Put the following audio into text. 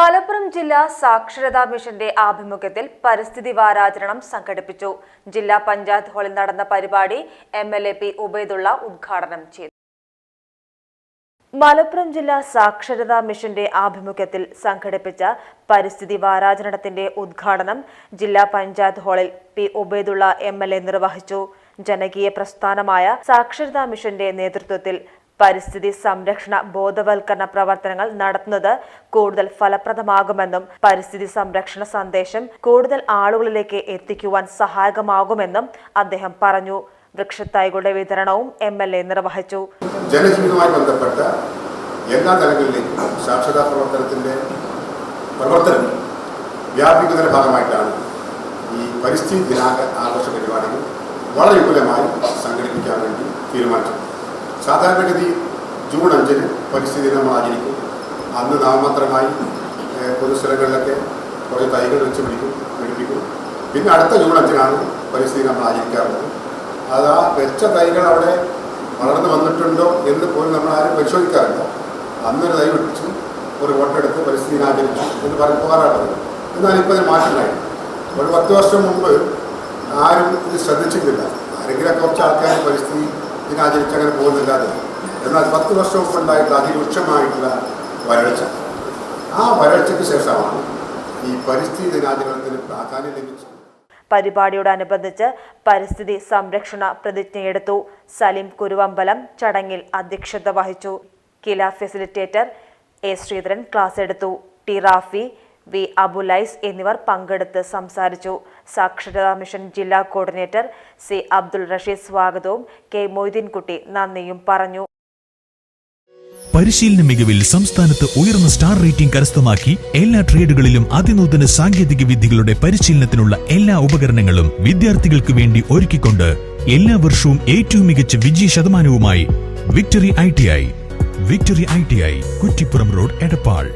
മലപ്പുറം ജില്ലാ സാക്ഷരതാ മിഷന്റെ ആഭിമുഖ്യത്തിൽ പരിസ്ഥിതി വാരാചരണം സംഘടിപ്പിച്ചു. ജില്ലാ പഞ്ചായത്ത് ഹാളിൽ നടന്ന പരിപാടി M L A P Ubaidulla ഉദ്ഘാടനം ചെയ്തു. മലപ്പുറം ജില്ലാ സാക്ഷരതാ മിഷന്റെ ആഭിമുഖ്യത്തിൽ സംഘടിപ്പിച്ച പരിസ്ഥിതി വാരാചരണത്തിന്റെ ഉദ്ഘാടനം ജില്ലാ പഞ്ചായത്ത് ഹാളിൽ P Ubaidulla M L A നിർവഹിച്ചു. ജനകീയ പ്രസ്ഥാനമായ സാക്ഷരതാ മിഷന്റെ നേതൃത്വത്തിൽ പരിസ്ഥിതി സംരക്ഷണ ബോധവൽക്കരണ പ്രവർത്തനങ്ങൾ നടത്തുന്നത് കൂടുതൽ ഫലപ്രദമാകുമെന്നും പരിസ്ഥിതി സംരക്ഷണ സന്ദേശം കൂടുതൽ ആളുകളിലേക്ക് എത്തിക്കുവാൻ സഹായകമാകുമെന്നും അദ്ദേഹം പറഞ്ഞു. വൃക്ഷത്തൈകളുടെ വിതരണവും എം എൽ എ നിർവഹിച്ചു. ജനജീവിതവുമായി ബന്ധപ്പെട്ട എല്ലാ തലങ്ങളിലേക്കും സാക്ഷരതാ പ്രവർത്തനത്തിന്റെ പ്രവർത്തനം വ്യാപിക്കുന്നതിന്റെ ഭാഗമായിട്ടാണ് ഈ പരിസ്ഥിതി ദിനാഘ ആഘോഷ പരിപാടികൾ വളരെ വിപുലമായി സംഘടിപ്പിക്കാൻ വേണ്ടി തീരുമാനിച്ചത്. സാധാരണഗതി ജൂൺ അഞ്ചിന് പരിസ്ഥിതി ദിനം ആചരിക്കും. അന്ന് നാമമാത്രമായി പൊതുസ്ഥലങ്ങളിലൊക്കെ കുറേ തൈകൾ വെച്ച് പിടിക്കും പിടിപ്പിക്കും. പിന്നെ അടുത്ത ജൂൺ അഞ്ചിനാണ് പരിസ്ഥിതി നമ്മൾ ആചരിക്കാറുള്ളത്. അത് ആ വെച്ച തൈകൾ അവിടെ വളർന്നു വന്നിട്ടുണ്ടോ എന്ന് പോലും നമ്മൾ ആരും പരിശോധിക്കാറില്ല. അന്നൊരു തൈ പിടിച്ചു ഒരു ഫോട്ടോ എടുത്ത് പരിസ്ഥിതി ആചരിച്ചു എന്ന് പറഞ്ഞ് പോകാറുള്ളത് എന്നാൽ ഇപ്പോൾ ഇതിന് മാറ്റമായി ഒരു പത്ത് വർഷം മുമ്പ് ആരും ഇത് ശ്രദ്ധിച്ചിട്ടില്ല. ആരെങ്കിലും കുറച്ച് ആൾക്കാർ പരിസ്ഥിതി ദിനാചരിച്ച് അങ്ങനെ പോകുന്നില്ലാതെ. എന്നാൽ പത്ത് വർഷം മുമ്പ് ഉണ്ടായിട്ടുള്ള അതിരൂക്ഷമായിട്ടുള്ള വരൾച്ച. ആ വരൾച്ചയ്ക്ക് ശേഷമാണ് ഈ പരിസ്ഥിതി ദിനാചരണത്തിന് പ്രാധാന്യം ലഭിച്ചത്. പരിപാടിയോടനുബന്ധിച്ച് പരിസ്ഥിതി സംരക്ഷണ പ്രതിജ്ഞയെടുത്തു സലിം കുരുവമ്പലം ചടങ്ങിൽ അധ്യക്ഷത വഹിച്ചു. Kila facilitator A Sreedharan class എടുത്തു. ടി റാഫി വി അബുലൈസ് എന്നിവർ പങ്കെടുത്ത് സംസാരിച്ചു. സാക്ഷരതാ മിഷൻ ജില്ലാ കോർഡിനേറ്റർ സി അബ്ദുൾ റഷീദ് സ്വാഗതവും കെ മൊയ്തീൻകുട്ടി നന്ദിയും പറഞ്ഞു. പരിശീലന മികവിൽ സംസ്ഥാനത്ത് ഉയർന്ന സ്റ്റാർ റേറ്റിംഗ് കരസ്ഥമാക്കി എല്ലാ ട്രേഡുകളിലും അതിനൂതന സാങ്കേതിക വിദ്യകളുടെ പരിശീലനത്തിനുള്ള എല്ലാ ഉപകരണങ്ങളും വിദ്യാർത്ഥികൾക്ക് വേണ്ടി ഒരുക്കിക്കൊണ്ട് എല്ലാ വർഷവും ഏറ്റവും മികച്ച വിജയ ശതമാനവുമായി victory I T I victory I T I Kuttippuram road Edappal.